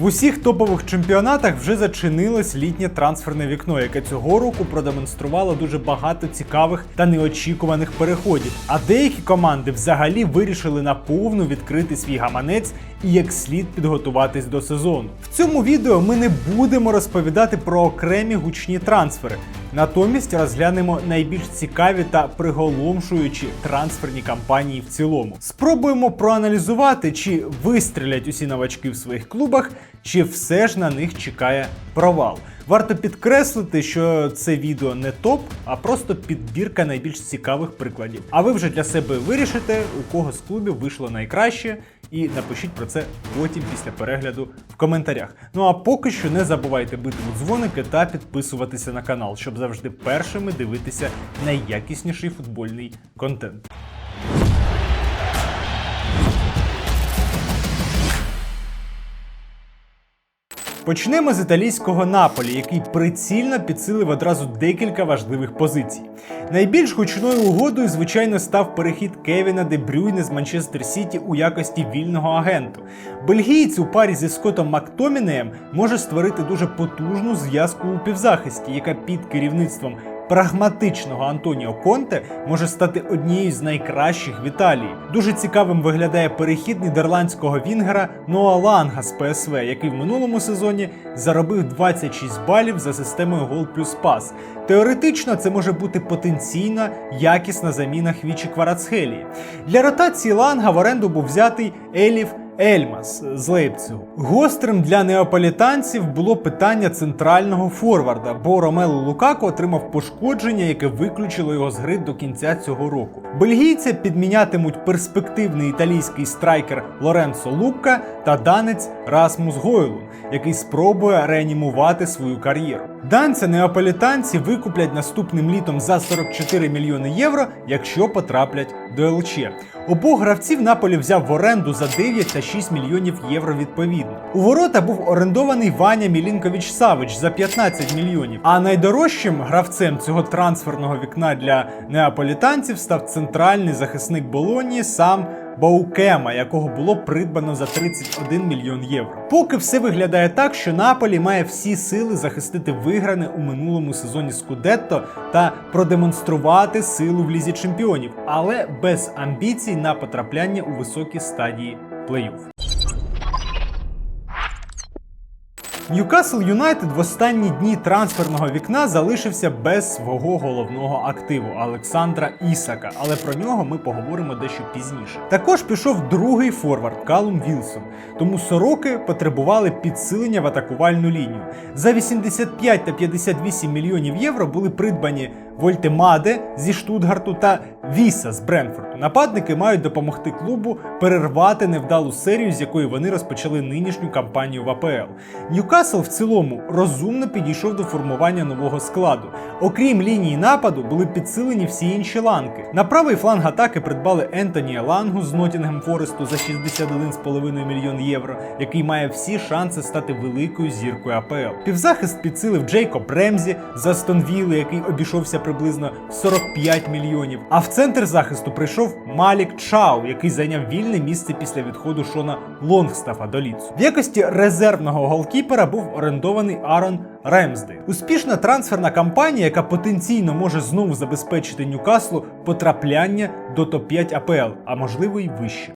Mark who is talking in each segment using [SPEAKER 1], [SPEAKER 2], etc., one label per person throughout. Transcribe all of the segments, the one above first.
[SPEAKER 1] В усіх топових чемпіонатах вже зачинилось літнє трансферне вікно, яке цього року продемонструвало дуже багато цікавих та неочікуваних переходів. А деякі команди взагалі вирішили наповну відкрити свій гаманець і як слід підготуватись до сезону. В цьому відео ми не будемо розповідати про окремі гучні трансфери. Натомість розглянемо найбільш цікаві та приголомшуючі трансферні кампанії в цілому. Спробуємо проаналізувати, чи вистрілять усі новачки в своїх клубах, чи все ж на них чекає провал. Варто підкреслити, що це відео не топ, а просто підбірка найбільш цікавих прикладів. А ви вже для себе вирішите, у кого з клубів вийшло найкраще, і напишіть про це потім після перегляду в коментарях. Ну а поки що не забувайте бити у дзвоники та підписуватися на канал, щоб завжди першими дивитися найякісніший футбольний контент. Почнемо з італійського Наполі, який прицільно підсилив одразу декілька важливих позицій. Найбільш гучною угодою, звичайно, став перехід Кевіна Де Брюйне з Манчестер Сіті у якості вільного агенту. Бельгієць у парі зі Скотом Мактомінеєм може створити дуже потужну зв'язку у півзахисті, яка під керівництвом прагматичного Антоніо Конте може стати однією з найкращих в Італії. Дуже цікавим виглядає перехід нідерландського вінгера Ноа Ланга з ПСВ, який в минулому сезоні заробив 26 балів за системою гол плюс пас. Теоретично це може бути потенційна якісна заміна Хвічі Кварацхелії. Для ротації Ланга в оренду був взятий Еліф Ельмас з Лейпцигу. Гострим для неаполітанців було питання центрального форварда, бо Ромело Лукако отримав пошкодження, яке виключило його з гри до кінця цього року. Бельгійця підмінятимуть перспективний італійський страйкер Лоренцо Лукка та данець Расмус Гойлун, який спробує реанімувати свою кар'єру. Данця неаполітанці викуплять наступним літом за 44 мільйони євро, якщо потраплять до ЛЧ. Обох гравців Наполі взяв в оренду за 9 та 6 мільйонів євро відповідно. У ворота був орендований Ваня Мілінкович Савич за 15 мільйонів. А найдорожчим гравцем цього трансферного вікна для неаполітанців став центральний захисник Болонії сам. Баукема, якого було придбано за 31 мільйон євро. Поки все виглядає так, що Наполі має всі сили захистити вигране у минулому сезоні Скудетто та продемонструвати силу в лізі чемпіонів, але без амбіцій на потрапляння у високі стадії плей-офф. Ньюкасл Юнайтед в останні дні трансферного вікна залишився без свого головного активу Олександра Ісака, але про нього ми поговоримо дещо пізніше. Також пішов другий форвард Калум Вілсон, тому сороки потребували підсилення в атакувальну лінію. За 85 та 58 мільйонів євро були придбані Вольтемаде зі Штутгарту та Віса з Бренфорду. Нападники мають допомогти клубу перервати невдалу серію, з якої вони розпочали нинішню кампанію в АПЛ. Ньюкасл в цілому розумно підійшов до формування нового складу. Окрім лінії нападу, були підсилені всі інші ланки. На правий фланг атаки придбали Ентонія Лангу з Ноттінгем Форесту за 61,5 мільйон євро, який має всі шанси стати великою зіркою АПЛ. Півзахист підсилив Джейкоб Ремзі з Стонвілли, який обійшовся приблизно 45 мільйонів. А в центр захисту прийшов Малік Чау, який зайняв вільне місце після відходу Шона Лонгстафа до ліцу. В якості резервного голкіпера був орендований Арон Ремсдейл. Успішна трансферна кампанія, яка потенційно може знову забезпечити Ньюкаслу потрапляння до топ-5 АПЛ, а можливо й вище.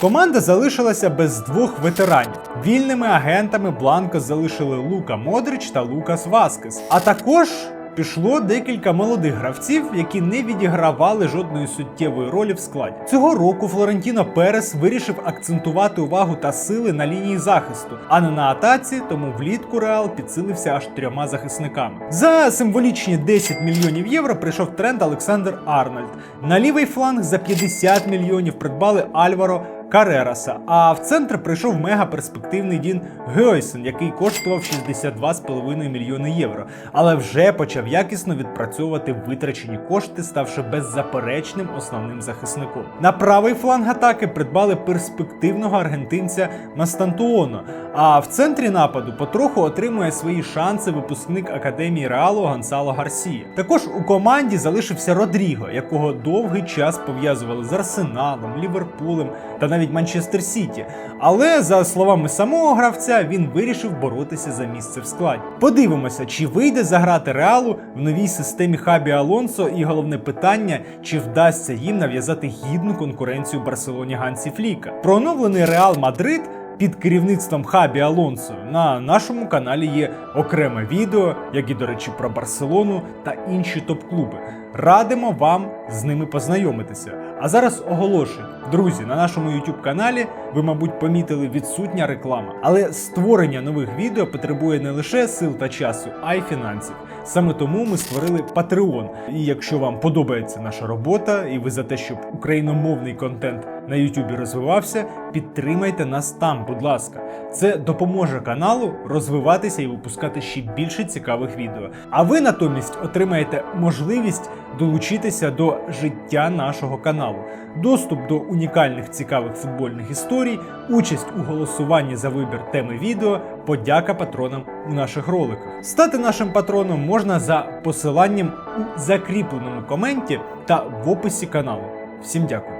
[SPEAKER 1] Команда залишилася без двох ветеранів. Вільними агентами Бланко залишили Лука Модрич та Лукас Васкес. А також пішло декілька молодих гравців, які не відігравали жодної суттєвої ролі в складі. Цього року Флорентіно Перес вирішив акцентувати увагу та сили на лінії захисту, а не на атаці, тому влітку Реал підсилився аж трьома захисниками. За символічні 10 мільйонів євро прийшов тренд Олександр Арнольд. На лівий фланг за 50 мільйонів придбали Альваро. Карераса. А в центр прийшов мега-перспективний Дін Гойсен, який коштував 62,5 мільйони євро, але вже почав якісно відпрацьовувати витрачені кошти, ставши беззаперечним основним захисником. На правий фланг атаки придбали перспективного аргентинця Мастантуоно. А в центрі нападу потроху отримує свої шанси випускник академії Реалу Гонсало Гарсія. Також у команді залишився Родріго, якого довгий час пов'язували з Арсеналом, Ліверпулем та навіть навіть Манчестер Сіті. Але за словами самого гравця, він вирішив боротися за місце в складі. Подивимося, чи вийде заграти реалу в новій системі Хабі Алонсо, і головне питання, чи вдасться їм нав'язати гідну конкуренцію Барселоні Гансі Фліка. Про оновлений Реал Мадрид під керівництвом Хабі Алонсо на нашому каналі є окреме відео, як і, до речі, про Барселону та інші топ-клуби. Радимо вам з ними познайомитися. А зараз оголошую, друзі, на нашому YouTube каналі ви, мабуть, помітили відсутня реклама. Але створення нових відео потребує не лише сил та часу, а й фінансів. Саме тому ми створили Patreon. І якщо вам подобається наша робота, і ви за те, щоб україномовний контент на YouTube розвивався, підтримайте нас там, будь ласка. Це допоможе каналу розвиватися і випускати ще більше цікавих відео. А ви натомість отримаєте можливість долучитися до життя нашого каналу, доступ до унікальних цікавих футбольних історій, участь у голосуванні за вибір теми відео, подяка патронам у наших роликах. Стати нашим патроном можна за посиланням у закріпленому коменті та в описі каналу. Всім дякую.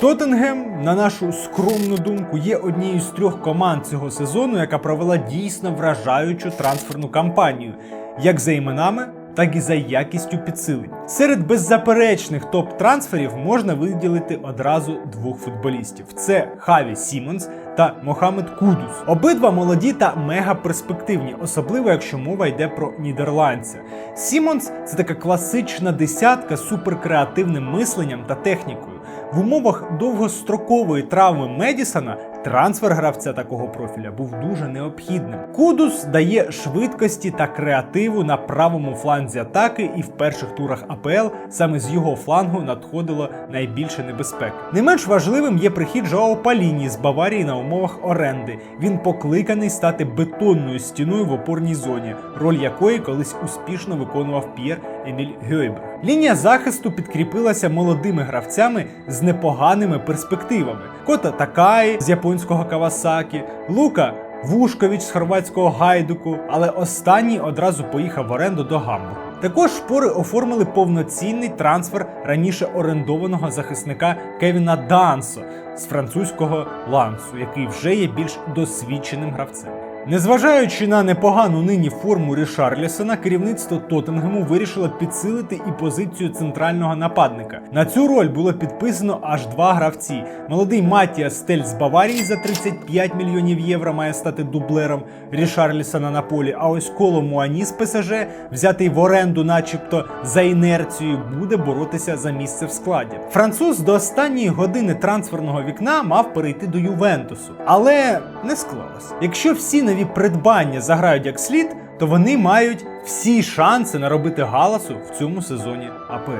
[SPEAKER 1] Тоттенгем, на нашу скромну думку, є однією з трьох команд цього сезону, яка провела дійсно вражаючу трансферну кампанію, як за іменами, так і за якістю підсилень. Серед беззаперечних топ-трансферів можна виділити одразу двох футболістів: це Хаві Сімонс та Мохамед Кудус. Обидва молоді та мега перспективні, особливо якщо мова йде про нідерландця. Сімонс це така класична десятка з суперкреативним мисленням та технікою. В умовах довгострокової травми Медісона трансфер гравця такого профіля був дуже необхідним. Кудус дає швидкості та креативу на правому фланзі атаки, і в перших турах АПЛ саме з його флангу надходило найбільше небезпеки. Не менш важливим є прихід Жоао Паліні з Баварії на умовах оренди. Він покликаний стати бетонною стіною в опорній зоні, роль якої колись успішно виконував П'єр Еміль Гьойберг. Лінія захисту підкріпилася молодими гравцями з непоганими перспективами: Кота Такай з японського Кавасакі, Лука Вушкович з хорватського гайдуку, але останній одразу поїхав в оренду до Гамбургу. Також шпори оформили повноцінний трансфер раніше орендованого захисника Кевіна Дансо з французького лансу, який вже є більш досвідченим гравцем. Незважаючи на непогану нині форму Рішарлісона, керівництво Тоттенгему вирішило підсилити і позицію центрального нападника. На цю роль було підписано аж два гравці. Молодий Матія Стель з Баварії за 35 мільйонів євро має стати дублером Рішарлісона на полі. А ось Коло Муані з ПСЖ, взятий в оренду, начебто за інерцією, буде боротися за місце в складі. Француз до останньої години трансферного вікна мав перейти до Ювентусу, але не склалось. Якщо всі нові придбання заграють як слід, то вони мають всі шанси наробити галасу в цьому сезоні АПЛ.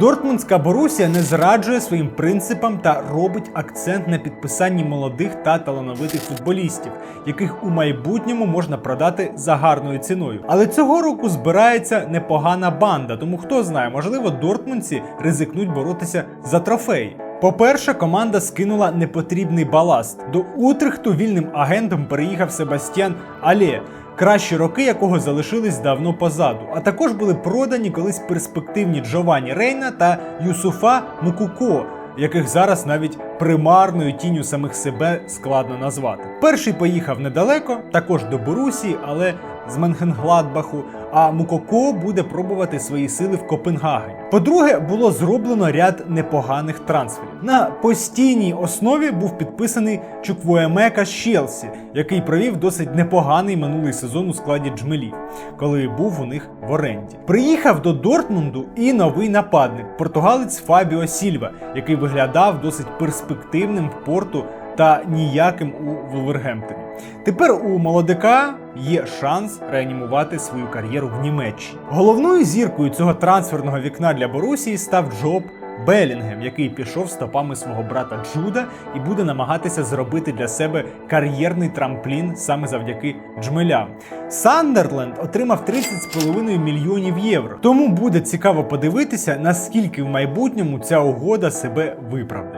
[SPEAKER 1] Дортмундська Борусія не зраджує своїм принципам та робить акцент на підписанні молодих та талановитих футболістів, яких у майбутньому можна продати за гарною ціною. Але цього року збирається непогана банда, тому хто знає, можливо, дортмундці ризикнуть боротися за трофей. По-перше, команда скинула непотрібний баласт. До Утрехту вільним агентом переїхав Себастьян Але, кращі роки якого залишились давно позаду. А також були продані колись перспективні Джованні Рейна та Юсуфа Мукуко, яких зараз навіть примарною тінню самих себе складно назвати. Перший поїхав недалеко, також до Борусії, але з Менхенгладбаху, а Мукоко буде пробувати свої сили в Копенгагені. По-друге, було зроблено ряд непоганих трансферів. На постійній основі був підписаний Чуквуемека з Челсі, який провів досить непоганий минулий сезон у складі джмелів, коли був у них в оренді. Приїхав до Дортмунду і новий нападник, португалець Фабіо Сільва, який виглядав досить перспективним в порту та ніяким у Вулвергемптоні. Тепер у молодика є шанс реанімувати свою кар'єру в Німеччині. Головною зіркою цього трансферного вікна для Борусії став Джоб Белінгем, який пішов стопами свого брата Джуда і буде намагатися зробити для себе кар'єрний трамплін саме завдяки джмелям. Сандерленд отримав 30,5 мільйонів євро. Тому буде цікаво подивитися, наскільки в майбутньому ця угода себе виправдає.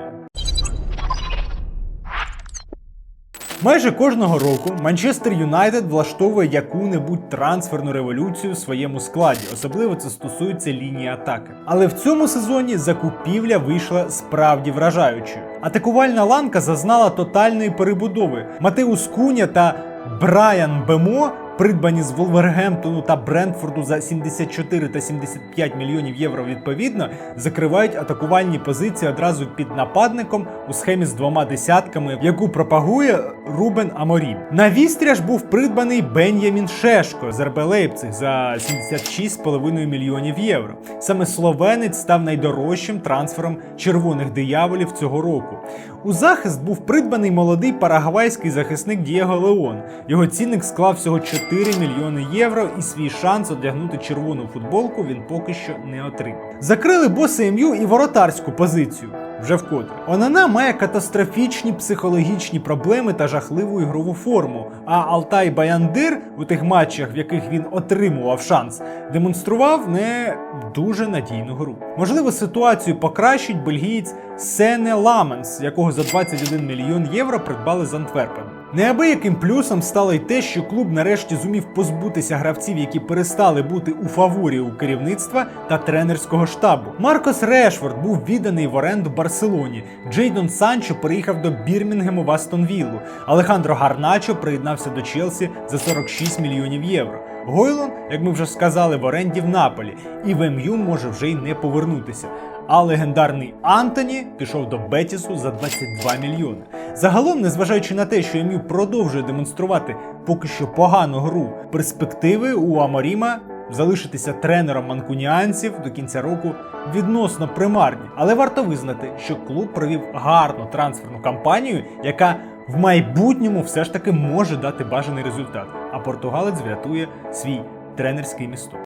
[SPEAKER 1] Майже кожного року Манчестер Юнайтед влаштовує яку-небудь трансферну революцію в своєму складі, особливо це стосується лінії атаки. Але в цьому сезоні закупівля вийшла справді вражаючою. Атакувальна ланка зазнала тотальної перебудови. Матеус Куня та Брайан Бемо придбані з Волвергемптону та Брентфорду за 74 та 75 мільйонів євро відповідно, закривають атакувальні позиції одразу під нападником у схемі з двома десятками, яку пропагує Рубен Аморім. На ж був придбаний Бен'ямін Шешко з РБ Лейпциг за 76,5 мільйонів євро. Саме словенець став найдорожчим трансфером червоних дияволів цього року. У захист був придбаний молодий парагвайський захисник Дієго Леон. Його цінник склав всього 4 мільйони євро, і свій шанс одягнути червону футболку він поки що не отримав. Закрили боси МЮ і воротарську позицію. Вже вкотре. Онана має катастрофічні психологічні проблеми та жахливу ігрову форму. А Алтай Баяндир у тих матчах, в яких він отримував шанс, демонстрував не дуже надійну гру. Можливо, ситуацію покращить бельгієць Сене Ламенс, якого за 21 мільйон євро придбали з Антверпена. Неабияким плюсом стало й те, що клуб нарешті зумів позбутися гравців, які перестали бути у фаворі у керівництва та тренерського штабу. Маркос Решфорд був відданий в оренду Барселоні. Джейдон Санчо переїхав до Бірмінгему в Астон Віллу. Алехандро Гарначо приєднався до Челсі за 46 мільйонів євро. Гойлон, як ми вже сказали, в оренді в Наполі, і в МЮ може вже й не повернутися. А легендарний Антоні пішов до Бетісу за 22 мільйони. Загалом, незважаючи на те, що МЮ продовжує демонструвати поки що погану гру, перспективи у Аморіма залишитися тренером манкуніанців до кінця року відносно примарні. Але варто визнати, що клуб провів гарну трансферну кампанію, яка в майбутньому все ж таки може дати бажаний результат. А португалець врятує свій тренерський місток.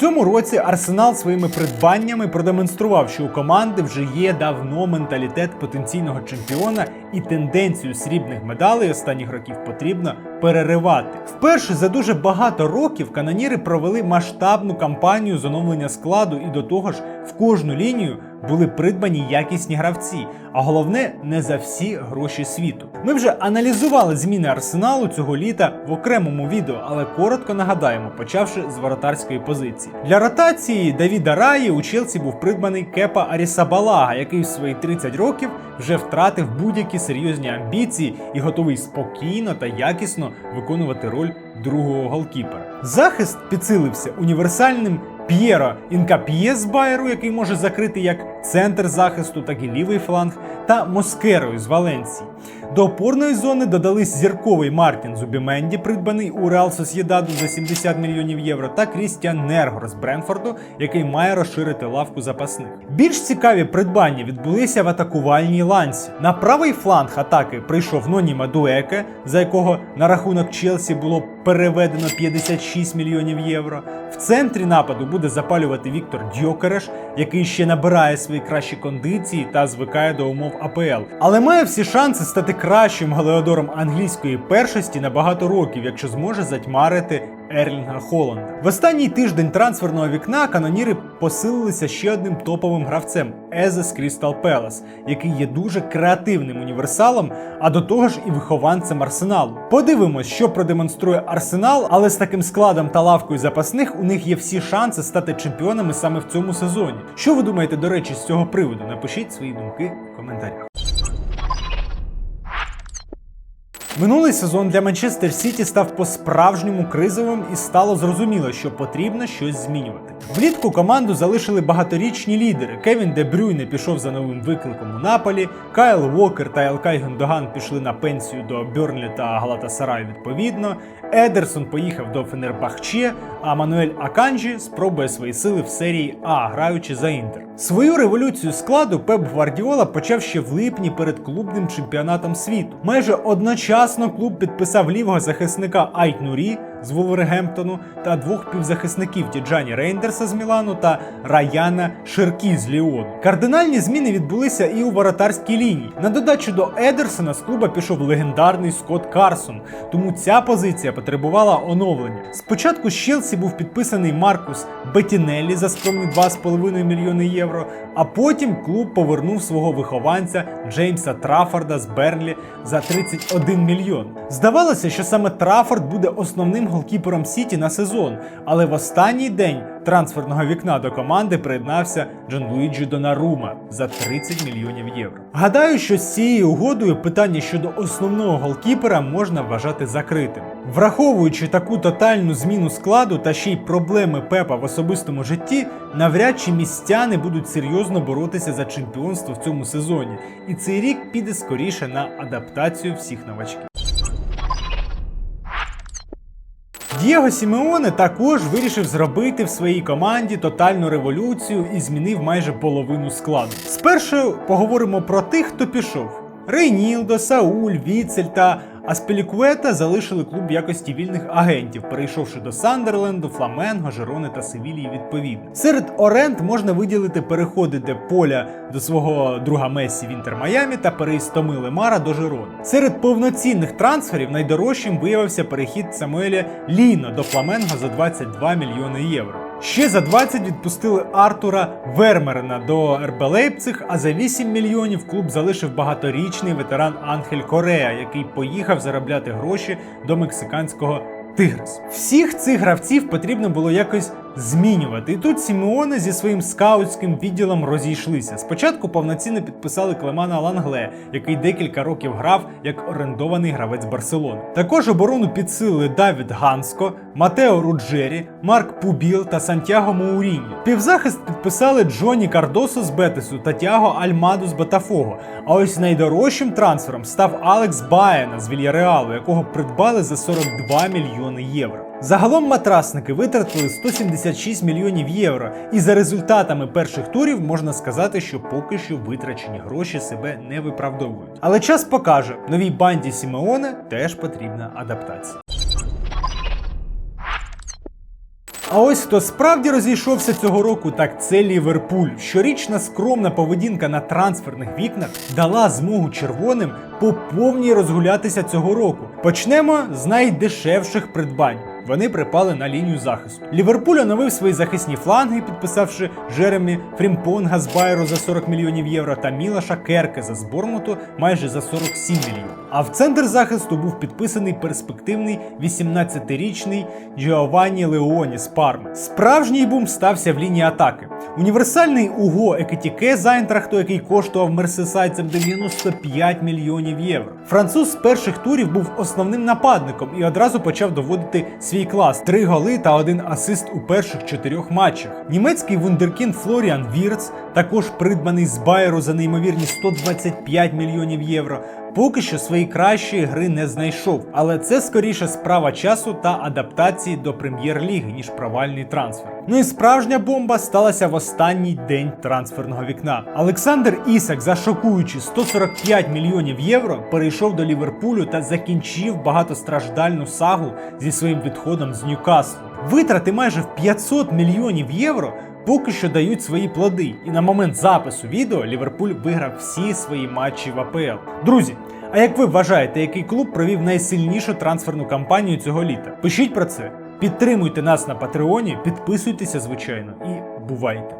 [SPEAKER 1] Цьому році Арсенал своїми придбаннями продемонстрував, що у команди вже є давно менталітет потенційного чемпіона, і тенденцію срібних медалей останніх років потрібно переривати. Вперше за дуже багато років каноніри провели масштабну кампанію з оновлення складу, і до того ж, в кожну лінію були придбані якісні гравці, а головне не за всі гроші світу. Ми вже аналізували зміни арсеналу цього літа в окремому відео, але коротко нагадаємо, почавши з воротарської позиції. Для ротації Давіда Раї у Челсі був придбаний Кепа Арісабалага, який в свої 30 років вже втратив будь-які серйозні амбіції і готовий спокійно та якісно виконувати роль другого голкіпера. Захист підсилився універсальним П'єро Інкап'є з Байеру, який може закрити як центр захисту, так і лівий фланг, та Москерою з Валенції. До опорної зони додались зірковий Мартін Зубіменді, придбаний у Реал Сосєдаду за 70 мільйонів євро, та Крістіан Нергор з Бренфорду, який має розширити лавку запасних. Більш цікаві придбання відбулися в атакувальній ланці. На правий фланг атаки прийшов Ноні Мадуеке, за якого на рахунок Челсі було переведено 56 мільйонів євро. В центрі нападу буде запалювати Віктор Дьокереш, який ще набирає свої кращі кондиції та звикає до умов АПЛ, але має всі шанси стати кращим галеодором англійської першості на багато років, якщо зможе затьмарити Ерлінга Холланда. В останній тиждень трансферного вікна каноніри посилилися ще одним топовим гравцем Езе з Крістал Пелас, який є дуже креативним універсалом, а до того ж і вихованцем арсеналу. Подивимось, що продемонструє арсенал, але з таким складом та лавкою запасних у них є всі шанси стати чемпіонами саме в цьому сезоні. Що ви думаєте, до речі, з цього приводу? Напишіть свої думки в коментарях. Минулий сезон для Манчестер Сіті став по-справжньому кризовим і стало зрозуміло, що потрібно щось змінювати. Влітку команду залишили багаторічні лідери. Кевін Де Брюйне пішов за новим викликом у Наполі, Кайл Уокер та Елкай Гендоган пішли на пенсію до Бьорнлі та Галатасарай відповідно. Едерсон поїхав до Фенербахче, а Мануель Аканджі спробує свої сили в серії А, граючи за Інтер. Свою революцію складу Пеп Гвардіола почав ще в липні перед клубним чемпіонатом світу. Майже одночасно клуб підписав лівого захисника Айт Нурі, з Вулвергемптону та двох півзахисників Тіджані Рейндерса з Мілану та Раяна Ширкі з Ліону. Кардинальні зміни відбулися і у воротарській лінії. На додачу до Едерсона з клуба пішов легендарний Скотт Карсон, тому ця позиція потребувала оновлення. Спочатку з Челсі був підписаний Маркус Бетінеллі за скромні 2,5 мільйони євро, а потім клуб повернув свого вихованця Джеймса Траффорда з Бернлі за 31 мільйон. Здавалося, що саме Траффорд буде основним голкіпером Сіті на сезон, але в останній день трансферного вікна до команди приєднався Джон Луїджі Донарума за 30 мільйонів євро. Гадаю, що з цією угодою питання щодо основного голкіпера можна вважати закритим. Враховуючи таку тотальну зміну складу та ще й проблеми Пепа в особистому житті, навряд чи містяни будуть серйозно боротися за чемпіонство в цьому сезоні, і цей рік піде скоріше на адаптацію всіх новачків. Дієго Сімеоне також вирішив зробити в своїй команді тотальну революцію і змінив майже половину складу. Спершу поговоримо про тих, хто пішов. Рейнілдо, Сауль, Віцель та Аспелікуета залишили клуб в якості вільних агентів, перейшовши до Сандерленду, Фламенго, Жерони та Севілії відповідно. Серед оренд можна виділити переходи де поля до свого друга Мессі в Інтер Майамі та переїзд Томи Лемара до Жерони. Серед повноцінних трансферів найдорожчим виявився перехід Самуеля Ліно до Фламенго за 22 мільйони євро. Ще за 20 відпустили Артура Вермерена до РБ Лейпциг, а за 8 мільйонів клуб залишив багаторічний ветеран Анхель Корея, який поїхав заробляти гроші до мексиканського Тигрес. Всіх цих гравців потрібно було якось змінювати. І тут Сімеоне зі своїм скаутським відділом розійшлися. Спочатку повноцінно підписали Клемана Лангле, який декілька років грав як орендований гравець Барселони. Також оборону підсилили Давід Ганско, Матео Руджері, Марк Пубіл та Сантьяго Моуріньо. Півзахист підписали Джоні Кардосо з Бетесу та Тяго Альмаду з Ботафого. А ось найдорожчим трансфером став Алекс Баєна з Вільяреалу, якого придбали за 42 мільйони євро. Загалом матрасники витратили 176 мільйонів євро, і за результатами перших турів можна сказати, що поки що витрачені гроші себе не виправдовують. Але час покаже, новій банді Сімеоне теж потрібна адаптація. А ось хто справді розійшовся цього року, так це Ліверпуль. Щорічна скромна поведінка на трансферних вікнах дала змогу червоним по повній розгулятися цього року. Почнемо з найдешевших придбань. Вони припали на лінію захисту. Ліверпуль оновив свої захисні фланги, підписавши Жеремі Фрімпонга з Байру за 40 мільйонів євро та Мілаша Керкеза з Бормуту майже за 47 мільйонів. А в центр захисту був підписаний перспективний 18-річний Джіованні Леоні з Парми. Справжній бум стався в лінії атаки. Універсальний Уго Екетіке з Айнтрахту, який коштував мерсисайцям 95 мільйонів євро. Француз з перших турів був основним нападником і одразу почав доводити свій клас: три голи та один асист у перших чотирьох матчах. Німецький вундеркінд Флоріан Вірц, також придбаний з Байеру за неймовірні 125 мільйонів євро. Поки що свої кращої гри не знайшов, але це скоріше справа часу та адаптації до прем'єр-ліги, ніж провальний трансфер. Ну і справжня бомба сталася в останній день трансферного вікна. Олександр Ісак за шокуючі 145 мільйонів євро перейшов до Ліверпулю та закінчив багатостраждальну сагу зі своїм відходом з Ньюкаслу. Витрати майже в 500 мільйонів євро поки що дають свої плоди. І на момент запису відео Ліверпуль виграв всі свої матчі в АПЛ. Друзі, а як ви вважаєте, який клуб провів найсильнішу трансферну кампанію цього літа? Пишіть про це, підтримуйте нас на Патреоні, підписуйтеся, звичайно, і бувайте!